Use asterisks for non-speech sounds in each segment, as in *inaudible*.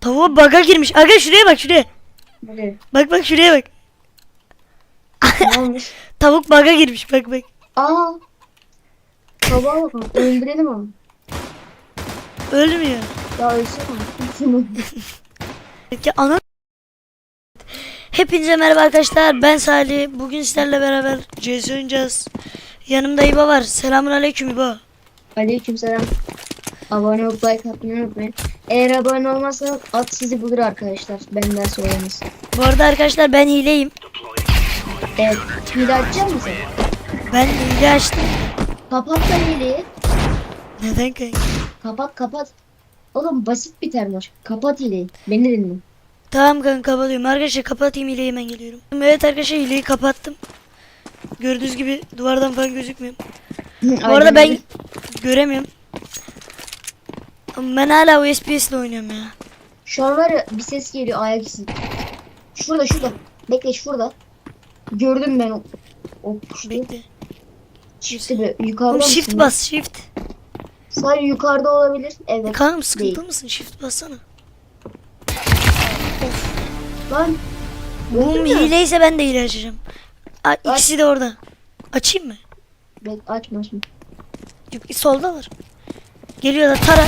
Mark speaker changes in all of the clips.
Speaker 1: Tavuğa baga girmiş. Aga şuraya bak şuraya.
Speaker 2: Nereye?
Speaker 1: Bak bak şuraya bak.
Speaker 2: Ne olmuş? *laughs*
Speaker 1: Tavuk baga girmiş bak bak.
Speaker 2: Aa. Tabağa bakalım. Öldürelim onu.
Speaker 1: Ölmüyor.
Speaker 2: Ya ölsün mü?
Speaker 1: Ya *laughs* ana Hepinize merhaba arkadaşlar. Ben Salih. Bugün sizlerle beraber CS oynayacağız. Yanımda İbo var. Selamun aleyküm İbo.
Speaker 2: Aleykümselam. Abone olup like atmayı unutmayın. Eğer abone olmazsanız at sizi bulur arkadaşlar. Benden söylemesi.
Speaker 1: Bu arada arkadaşlar ben hileyim.
Speaker 2: Evet. Hile açacak mısın?
Speaker 1: Ben hile açtım.
Speaker 2: Kapat da hileyi.
Speaker 1: Neden kanka?
Speaker 2: Kapat kapat. Oğlum basit bir termoş. Kapat hileyi. Beni dinle.
Speaker 1: Tamam kanka kapatıyorum. Arkadaşlar kapatayım hileyi hemen geliyorum. Evet arkadaşlar hileyi kapattım. Gördüğünüz gibi duvardan falan gözükmüyorum. Bu arada ben göremiyorum. Ben hala USPS ile oynuyorum ya.
Speaker 2: Şu an var ya bir ses geliyor ayak izi. Şurada şurada. Bekle şurada. Gördüm ben o. O kuştu.
Speaker 1: Bekle.
Speaker 2: Çifti bir yukarıda
Speaker 1: Oğlum
Speaker 2: mısın?
Speaker 1: shift bas shift.
Speaker 2: Sadece yukarıda olabilir. Evet.
Speaker 1: Kanka sıkıntı
Speaker 2: Değil.
Speaker 1: mısın? Shift bassana.
Speaker 2: Lan.
Speaker 1: Bu
Speaker 2: Gördün mü?
Speaker 1: hileyse ben de hile açacağım. Aa, ikisi de orada. Açayım mı?
Speaker 2: Bek açma şimdi.
Speaker 1: Yok, soldalar. Geliyorlar tara.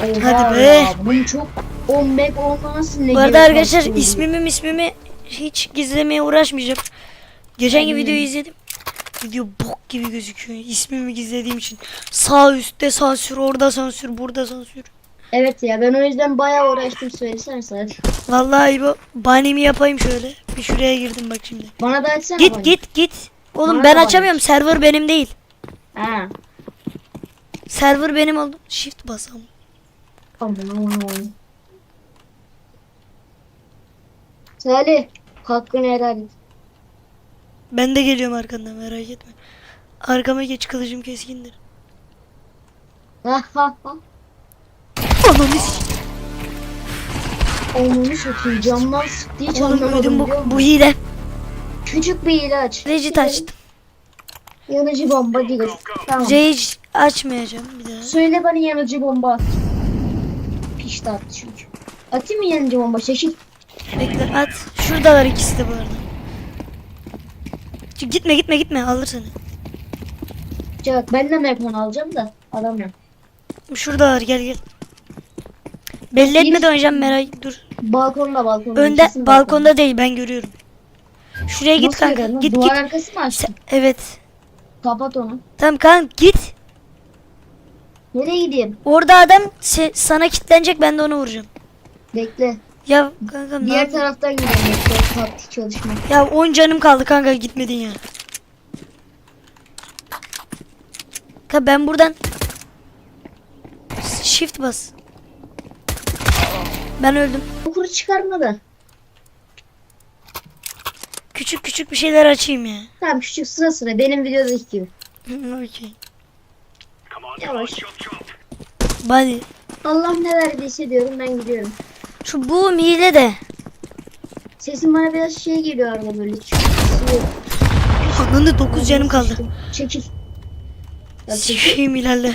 Speaker 2: Oha
Speaker 1: Hadi be.
Speaker 2: ya, Bunu çok 10 bek olmaması ne
Speaker 1: Bu arada arkadaşlar ismimi ismimi hiç gizlemeye uğraşmayacağım. Geçenki videoyu izledim. Video bok gibi gözüküyor. İsmimi gizlediğim için. Sağ üstte sansür, orada sansür, burada sansür.
Speaker 2: Evet ya ben o yüzden bayağı uğraştım söylesene sadece.
Speaker 1: Vallahi bu banimi yapayım şöyle. Bir şuraya girdim bak şimdi.
Speaker 2: Bana da açsana
Speaker 1: Git
Speaker 2: bana.
Speaker 1: git git. Oğlum
Speaker 2: Bana
Speaker 1: ben açamıyorum. Server benim değil.
Speaker 2: Ha.
Speaker 1: Server benim oldu. Shift basam.
Speaker 2: Aman. Salih hakkını helal et.
Speaker 1: Ben de geliyorum arkandan merak etme. Arkama geç kılıcım keskindir. *laughs* Ananı
Speaker 2: Onu satayım camdan sıktı hiç
Speaker 1: Oğlum
Speaker 2: anlamadım
Speaker 1: ödüm bu,
Speaker 2: biliyor musun?
Speaker 1: bu hile.
Speaker 2: Küçük bir ilaç.
Speaker 1: Rejit açtım.
Speaker 2: Yanıcı bomba değil. Tamam.
Speaker 1: Rage açmayacağım bir daha.
Speaker 2: Söyle bana yanıcı bomba at. Pişti attı çünkü. Atayım mı yanıcı bomba? Şekil.
Speaker 1: Bekle at. Şuradalar ikisi de bu arada. Çık, Gitme gitme gitme alır seni.
Speaker 2: Cevap ben de mekon alacağım da alamıyorum.
Speaker 1: Şuradalar gel gel. Belli etme de oynayacağım merak dur.
Speaker 2: Balkonda balkonda.
Speaker 1: Önde
Speaker 2: kesin
Speaker 1: balkonda değil ben görüyorum. Şuraya git
Speaker 2: Nasıl
Speaker 1: kanka.
Speaker 2: görüyorsun lan?
Speaker 1: Git
Speaker 2: Duvar
Speaker 1: git.
Speaker 2: arkası mı açtın?
Speaker 1: Evet.
Speaker 2: Kapat onu.
Speaker 1: Tamam kanka git.
Speaker 2: Nereye gideyim?
Speaker 1: Orada adam se- sana kilitlenecek ben de onu vuracağım.
Speaker 2: Bekle.
Speaker 1: Ya kanka ne
Speaker 2: Diğer
Speaker 1: yapayım?
Speaker 2: taraftan gidelim. Bekle. Taktik çalışma.
Speaker 1: Ya 10 canım kaldı kanka gitmedin ya. Kanka ben buradan shift bas. Ben öldüm.
Speaker 2: Okuru çıkarma da.
Speaker 1: Küçük küçük bir şeyler açayım ya.
Speaker 2: Tamam küçük sıra sıra benim videodaki gibi. *laughs*
Speaker 1: Okey.
Speaker 2: Yavaş.
Speaker 1: Body.
Speaker 2: Allah ne verdiyse diyorum ben gidiyorum.
Speaker 1: Şu bu hile de.
Speaker 2: Sesim bana biraz şey geliyor arada böyle. Çıkıyor.
Speaker 1: Anında 9 canım kaldı.
Speaker 2: Çekil.
Speaker 1: Sikeyim ilerle.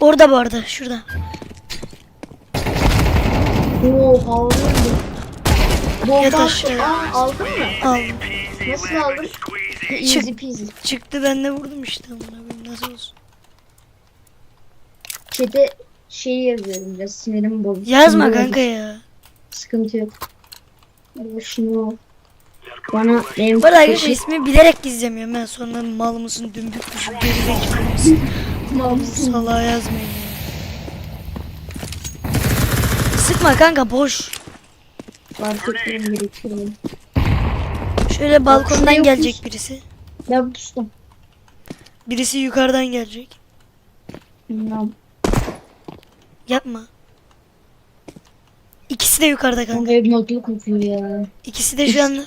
Speaker 1: Orada bu arada şurada.
Speaker 2: Oo havlu. Bomba
Speaker 1: Yat
Speaker 2: attı.
Speaker 1: aşağı.
Speaker 2: Aa aldın mı?
Speaker 1: Aldım.
Speaker 2: Nasıl aldın? Easy peasy.
Speaker 1: Çıktı ben de vurdum işte. koyayım, Nasıl olsun.
Speaker 2: Çete şey yazıyorum biraz sinirim bozuldu.
Speaker 1: Yazma kanka ya.
Speaker 2: Sıkıntı yok. Al. Bana benim
Speaker 1: Bu arada arkadaşlar ismi bilerek gizlemiyorum ben sonra mal mısın dümbük müsün gerizekalı mısın
Speaker 2: Mal mısın?
Speaker 1: salağa yazmayın ya. Sıkma kanka boş.
Speaker 2: Fark etmem gerekiyor.
Speaker 1: Şöyle balkondan
Speaker 2: şuraya
Speaker 1: gelecek
Speaker 2: pus.
Speaker 1: birisi.
Speaker 2: Ben pustum.
Speaker 1: Birisi yukarıdan gelecek.
Speaker 2: Bilmem.
Speaker 1: Yapma. İkisi de yukarıda kanka.
Speaker 2: Ev notlu kokuyor ya.
Speaker 1: İkisi de şu anda.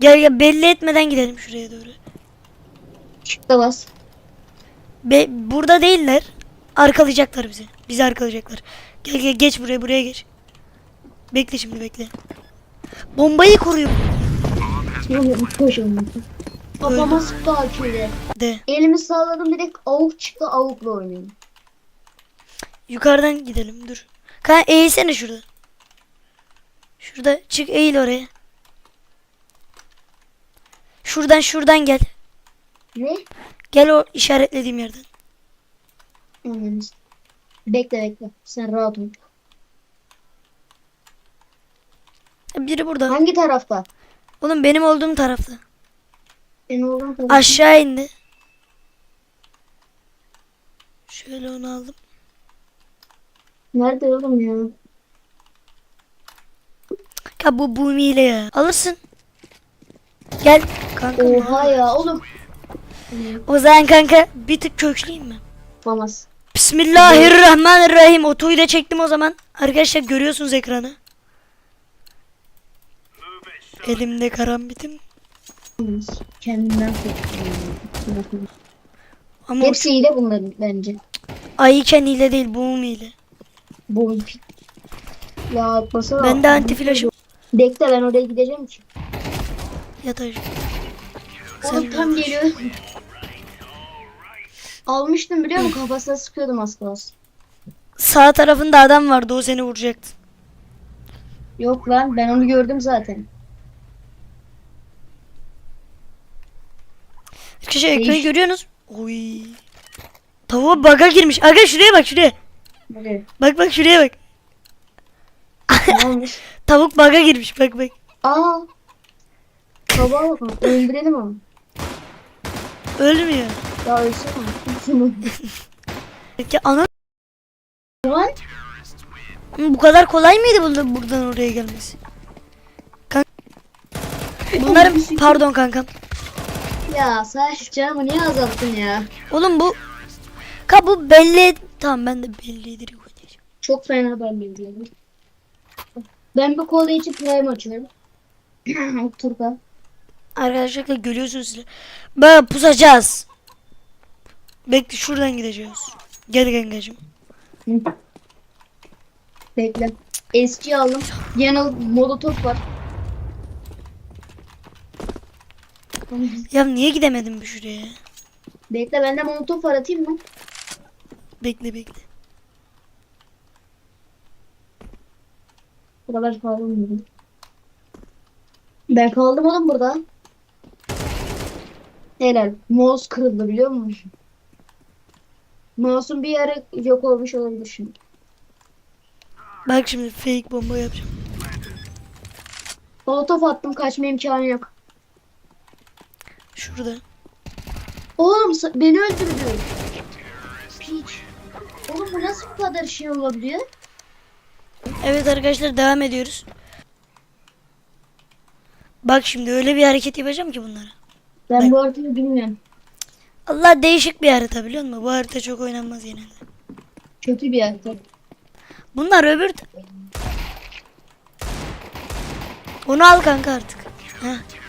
Speaker 1: Gel gel belli etmeden gidelim şuraya doğru.
Speaker 2: Çıkta bas.
Speaker 1: Be burada değiller. Arkalayacaklar bizi. Bizi arkalayacaklar. Gel gel geç buraya buraya geç. Bekle şimdi bekle. Bombayı koruyor.
Speaker 2: Koş onu. Kafama sıktı aküyle.
Speaker 1: De.
Speaker 2: Elimi salladım direkt avuk çıktı avukla oynuyorum.
Speaker 1: Yukarıdan gidelim dur. Kanka eğilsene şurada. Şurada çık eğil oraya. Şuradan şuradan gel.
Speaker 2: Ne?
Speaker 1: Gel o işaretlediğim yerden.
Speaker 2: Bekle bekle. Sen rahat ol.
Speaker 1: Biri burada.
Speaker 2: Hangi tarafta?
Speaker 1: Oğlum benim olduğum tarafta.
Speaker 2: Ben oğlum tarafta.
Speaker 1: Aşağı indi. Şöyle onu aldım.
Speaker 2: Nerede oğlum ya?
Speaker 1: Ya bu Bumi ile ya. Alırsın. Gel kanka.
Speaker 2: Oha ya oğlum.
Speaker 1: O zaman kanka bir tık kökleyeyim mi?
Speaker 2: Olmaz.
Speaker 1: Bismillahirrahmanirrahim. Otuyla çektim o zaman. Arkadaşlar görüyorsunuz ekranı. Elimde karambitim.
Speaker 2: Olmaz. Kendimden korkuyorum.
Speaker 1: Ama
Speaker 2: Hepsi de bunların bence.
Speaker 1: ayıken hile değil Bumi ile.
Speaker 2: Bu ya atmasa
Speaker 1: Ben de anti flaşım.
Speaker 2: Bekle ben oraya gideceğim ki.
Speaker 1: Yatar.
Speaker 2: Oğlum tam geliyor. Almıştım biliyor musun? Kafasına sıkıyordum az kalsın.
Speaker 1: Sağ tarafında adam vardı o seni vuracaktı.
Speaker 2: Yok lan ben onu gördüm zaten.
Speaker 1: Arkadaşlar ekranı görüyorsunuz. Oy. Tavuğa baga girmiş. Aga şuraya bak şuraya.
Speaker 2: Böyle.
Speaker 1: Bak bak şuraya bak.
Speaker 2: ne olmuş? *laughs*
Speaker 1: Tavuk baga girmiş bak bak.
Speaker 2: Aa. Baba öldürelim onu.
Speaker 1: Ölmüyor.
Speaker 2: Ya ölsün onu.
Speaker 1: Ya ana
Speaker 2: Lan
Speaker 1: bu kadar kolay mıydı buradan, buradan oraya gelmesi? Kan Bunların pardon kankam.
Speaker 2: ya sen canımı niye azalttın ya?
Speaker 1: Oğlum bu Ka bu belli tamam ben de belli edeyim.
Speaker 2: Çok fena ben bildiğim. Ben bu kola için prime açıyorum. *clears throat* Turka.
Speaker 1: Arkadaşlar görüyorsunuz. Böyle pusacağız. Bekle şuradan gideceğiz. Gel kankacığım.
Speaker 2: Bekle. Eski aldım. Yanıl molotof var.
Speaker 1: Ya niye gidemedim bu şuraya?
Speaker 2: Bekle bende molotof var atayım mı?
Speaker 1: Bekle bekle.
Speaker 2: Buralar kaldım. Ben kaldım oğlum burada. Helal. Mouse kırıldı biliyor musun? Mouse'un bir yere yok olmuş olabilir şimdi.
Speaker 1: Bak şimdi fake bomba yapacağım.
Speaker 2: Molotof attım kaçma imkanı yok.
Speaker 1: Şurada.
Speaker 2: Oğlum beni öldürdü. Bu nasıl bu kadar şey olabiliyor?
Speaker 1: Evet arkadaşlar devam ediyoruz. Bak şimdi öyle bir hareket yapacağım ki bunlara.
Speaker 2: Ben
Speaker 1: Bak.
Speaker 2: bu haritayı bilmiyorum.
Speaker 1: Allah değişik bir harita biliyor musun? Bu harita çok oynanmaz genelde.
Speaker 2: Kötü bir harita.
Speaker 1: Bunlar öbür... Onu al kanka artık. Heh.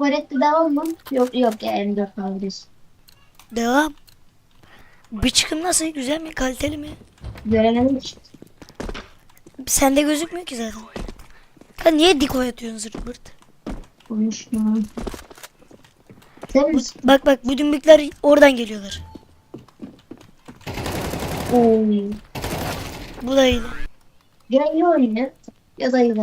Speaker 2: Şifaretli devam mı? Yok yok ya M4 alırız.
Speaker 1: Devam. Bıçkın nasıl? Güzel mi? Kaliteli mi?
Speaker 2: Göremedim ki.
Speaker 1: Sende gözükmüyor ki zaten. Ha niye diko atıyorsun zırt pırt?
Speaker 2: Konuşma. Sen misin?
Speaker 1: Bak bak bu dümbükler oradan geliyorlar.
Speaker 2: Oy.
Speaker 1: Bu da iyi.
Speaker 2: Ya iyi oynuyor ya da iyi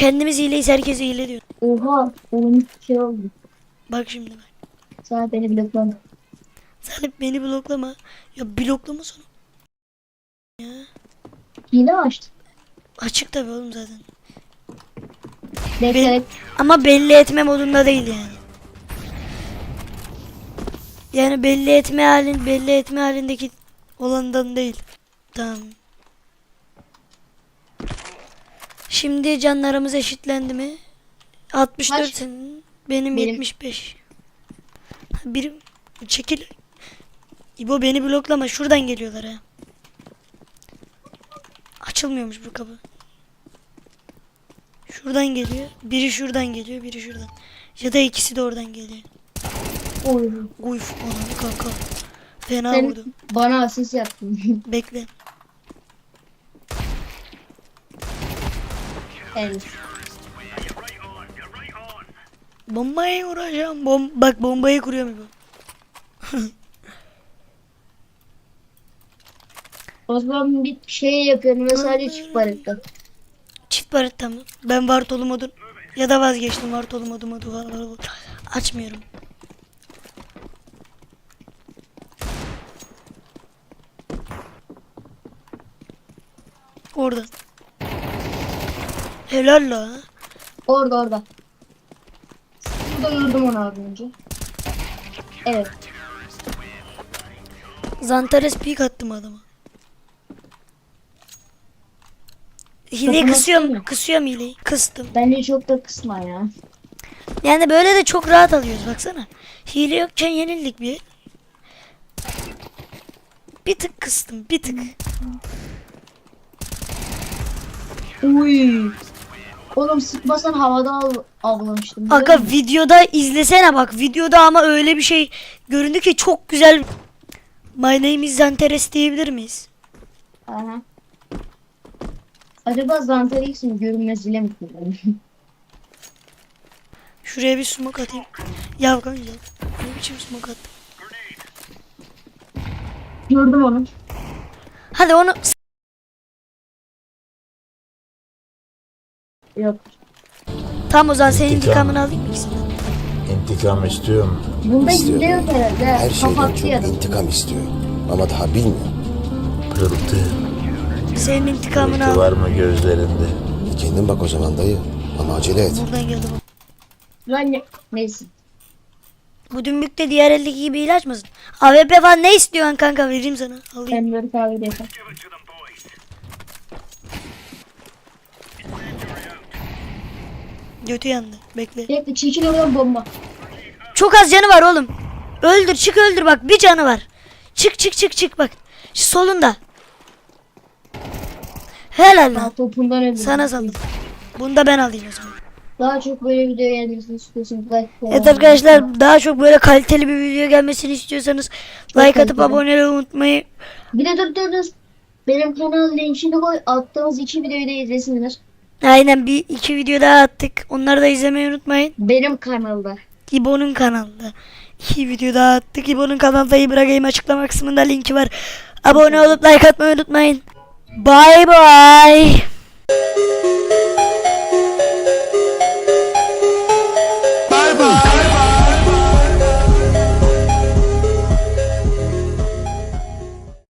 Speaker 1: Kendimiz hileyiz herkes hile diyor.
Speaker 2: Oha. Oğlum şey oldu.
Speaker 1: Bak şimdi bak.
Speaker 2: Sana beni blokladı.
Speaker 1: Salih beni bloklama. Ya bloklama sonra.
Speaker 2: Hile açtı.
Speaker 1: Açık tabii oğlum zaten. Ben- Ama belli etme modunda değil yani. Yani belli etme halin belli etme halindeki olandan değil. Tamam. Şimdi canlarımız eşitlendi mi? 64
Speaker 2: Kaç?
Speaker 1: senin. Benim,
Speaker 2: Benim.
Speaker 1: 75. Ha, Bir çekil. İbo beni bloklama. Şuradan geliyorlar ha. Açılmıyormuş bu kapı. Şuradan geliyor. Biri şuradan geliyor, biri şuradan. Ya da ikisi de oradan geliyor.
Speaker 2: Oy.
Speaker 1: Uyf ananı kanka. Fena
Speaker 2: Sen
Speaker 1: vurdu.
Speaker 2: bana asist yaptın. *laughs*
Speaker 1: Bekle.
Speaker 2: Evet.
Speaker 1: Bombayı vuracağım. Bom bak bombayı kuruyorum.
Speaker 2: O zaman bir şey yapıyorum ve sadece çift barıkta.
Speaker 1: Çift barut tamam. Ben Vartolu modun ya da vazgeçtim Vartolu modu modu. Açmıyorum. Orada. Helal la.
Speaker 2: Orada orada. Burada gördüm onu az önce. Evet.
Speaker 1: Zantares peek attım adama. Hileyi
Speaker 2: Kapını
Speaker 1: kısıyorum.
Speaker 2: mı?
Speaker 1: Kısıyorum hileyi. Kıstım.
Speaker 2: Bence çok da kısma ya.
Speaker 1: Yani böyle de çok rahat alıyoruz baksana. Hile yokken yenildik bir. Bir tık kıstım bir tık.
Speaker 2: Uy. Oğlum sıkmasan havada av avlamıştım.
Speaker 1: Aga videoda izlesene bak. Videoda ama öyle bir şey göründü ki çok güzel. My name is Zanteres diyebilir miyiz?
Speaker 2: Aha. Acaba Zantarix'in görünmezliğiyle mi kullanıyor? *laughs*
Speaker 1: Şuraya bir smoke atayım. Ya kanka ne biçim smoke attım.
Speaker 2: Gördüm onu.
Speaker 1: Hadi onu
Speaker 2: Yok.
Speaker 1: tam o zaman senin
Speaker 3: İntikam.
Speaker 1: intikamını alayım mı ikisinden?
Speaker 3: İntikam istiyorum.
Speaker 2: Bunda
Speaker 4: İstiyor.
Speaker 2: hile yok herhalde.
Speaker 4: Her şeyden
Speaker 2: Kapattı
Speaker 4: çok
Speaker 2: ya da.
Speaker 4: intikam istiyor. Ama daha bilmiyor.
Speaker 3: Pırıltı.
Speaker 1: Senin intikamını
Speaker 3: Pırıltı
Speaker 1: al.
Speaker 3: var mı gözlerinde?
Speaker 4: Kendin bak o zaman dayı. Ama acele et.
Speaker 1: Buradan geldi bu.
Speaker 2: Lan ne? Neyse.
Speaker 1: Bu dümbükte diğer eldeki gibi ilaç mısın? AWP falan ne istiyorsun kanka vereyim sana. Alayım.
Speaker 2: Ben böyle kahve de yapar.
Speaker 1: Götü yandı. Bekle.
Speaker 2: Bekle çekil oradan bomba.
Speaker 1: Çok az canı var oğlum. Öldür çık öldür bak bir canı var. Çık çık çık çık bak. Şu solunda. Helal lan.
Speaker 2: topundan öldüm.
Speaker 1: Sana saldım. Bunu da ben alayım o zaman.
Speaker 2: Daha çok böyle video gelmesini istiyorsun. Like
Speaker 1: Evet arkadaşlar daha çok böyle kaliteli bir video gelmesini istiyorsanız like atıp abone olmayı unutmayın.
Speaker 2: Bir de dur dur dur. Benim kanal linkini koy. Attığımız iki videoyu da izlesinler.
Speaker 1: Aynen bir iki video daha attık. Onları da izlemeyi unutmayın.
Speaker 2: Benim kanalda.
Speaker 1: İbo'nun kanalında. İki video daha attık. İbo'nun kanalda İbra Game açıklama kısmında linki var. Abone olup like atmayı unutmayın. Bye bye.